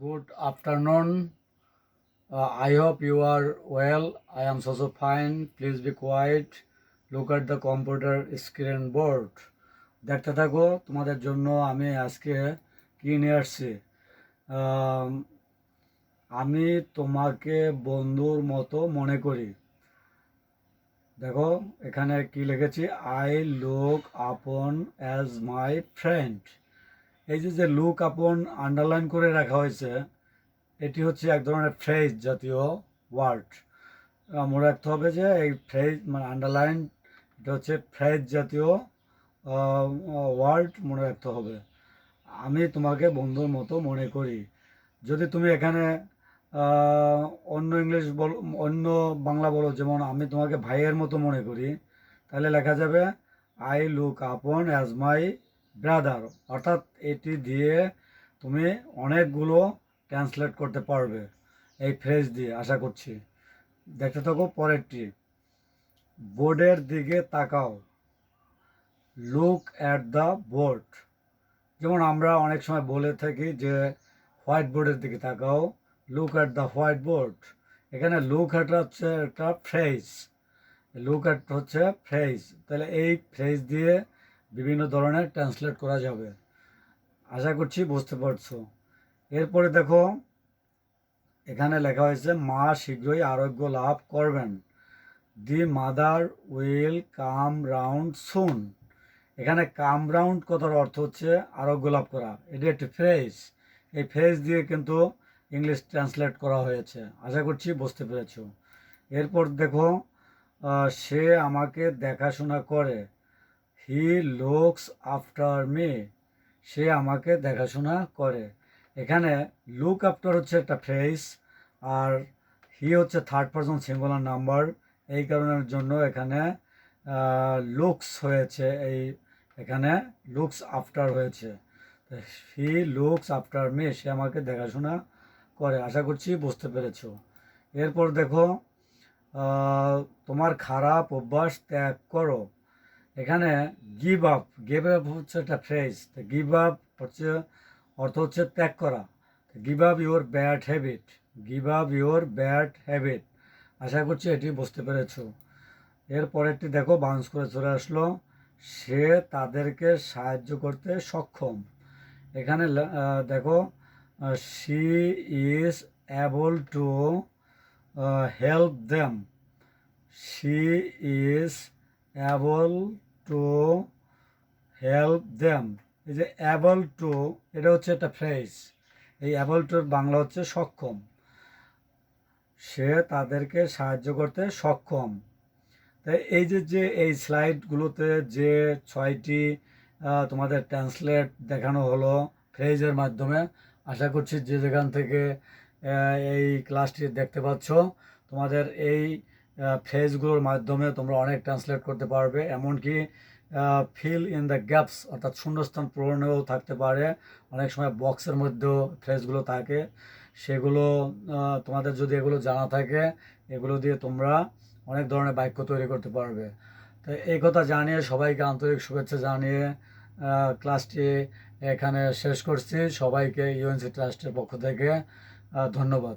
Good afternoon. I hope you are well I am so so fine please be quiet look at the computer screen board দেখতে থাকো, তোমাদের জন্য আমি আজকে কি নিয়ে আসছি? আমি তোমাকে বন্ধুর মতো মনে করি। দেখো, এখানে কি লিখেছি? I look upon as my friend এই যে যে লুক আপন আন্ডারলাইন করে রাখা হয়েছে, এটি হচ্ছে এক ধরনের ফ্রেজ জাতীয় ওয়ার্ড মনে রাখতে হবে যে, এই ফ্রেজ মানে আন্ডারলাইন এটা হচ্ছে ফ্রেজ জাতীয় ওয়ার্ড মনে রাখতে হবে। আমি তোমাকে বন্ধুর মতো মনে করি। যদি তুমি এখানে অন্য ইংলিশ বল, অন্য বাংলা বলো, যেমন আমি তোমাকে ভাইয়ের মতো মনে করি, তাহলে লেখা যাবে I look upon as my brother, অর্থাৎ এটি দিয়ে তুমি অনেকগুলো ট্রান্সলেট করতে পারবে এই ফ্রেজ দিয়ে, আশা করছি। দেখতে থাকো পরেরটি। বোর্ডের দিকে তাকাও। লুক অ্যাট দ্য বোর্ড যেমন আমরা অনেক সময় বলে থাকি যে, হোয়াইট বোর্ডের দিকে তাকাও। Look at the white board. এখানে লুক অ্যাট হচ্ছে একটা ফ্রেজ লুক অ্যাট হচ্ছে ফ্রেজ তাহলে এই ফ্রেজ দিয়ে বিভিন্ন ধরনের ট্রান্সলেট করা যাবে। আশা করছি বুঝতে পারছ। এরপরে দেখো, এখানে লেখা হয়েছে, মা শীঘ্রই আরোগ্য লাভ করবেন। The mother will come round soon. এখানে কাম রাউন্ড কথার অর্থ হচ্ছে আরোগ্য লাভ করা। এটি একটি ফ্রেজ এই ফ্রেজ দিয়ে কিন্তু ইংলিশ ট্রান্সলেট করা হয়েছে। আশা করছি বুঝতে পেরেছ। এরপর দেখো সে আমাকে দেখাশোনা করে। He looks after me. সে আমাকে দেখাশোনা করে। এখানে লুক আফটার হচ্ছে একটা ফ্রেজ আর হি হচ্ছে থার্ড পারসন সিঙ্গুলার নাম্বার। এই কারণের জন্য এখানে লুকস হয়েছে এই, এখানে লুকস আফটার হয়েছে। হি লুকস আফটার মি, সে আমাকে দেখাশোনা করে। আশা করছি বুঝতে পেরেছ। এরপর দেখো তোমার খারাপ অভ্যাস ত্যাগ করো। এখানে গিভ আপ গিভ আপ হচ্ছে একটা ফ্রেজ গিভ আপ হচ্ছে, অর্থ হচ্ছে ত্যাগ করা। Give up your bad habit give up your bad habit আশা করছি এটি বুঝতে পেরেছ। এরপরেরটি দেখো বাউন্স করে চলে আসলো। সে তাদেরকে সাহায্য করতে সক্ষম। এখানে দেখো she is able to help them she is able to help them এই যে অ্যাবল টু এটা হচ্ছে একটা ফ্রেজ এই অ্যাবল টুর বাংলা হচ্ছে সক্ষম। সে তাদেরকে সাহায্য করতে সক্ষম। তাই এই যে যে এই স্লাইডগুলোতে যে ছয়টি তোমাদের ট্রান্সলেট দেখানো হলো ফ্রেজের মাধ্যমে, আশা করছি যে যেখান থেকে এই ক্লাসটি দেখতে পাচ্ছ, তোমাদের এই ফ্রেজগুলোর মাধ্যমে তোমরা অনেক ট্রান্সলেট করতে পারবে, এমনকি ফিল ইন দ্য গ্যাপস অর্থাৎ শূন্যস্থান পূরণেও থাকতে পারে। অনেক সময় বক্সের মধ্যেও ফ্রেজগুলো থাকে। সেগুলো তোমাদের যদি এগুলো জানা থাকে, এগুলো দিয়ে তোমরা অনেক ধরনের বাক্য তৈরি করতে পারবে। তো এই কথা জানিয়ে সবাইকে আন্তরিক শুভেচ্ছা জানিয়ে ক্লাসটি এখানে শেষ করছি। সবাইকে ইউএনসি ট্রাস্টের পক্ষ থেকে ধন্যবাদ।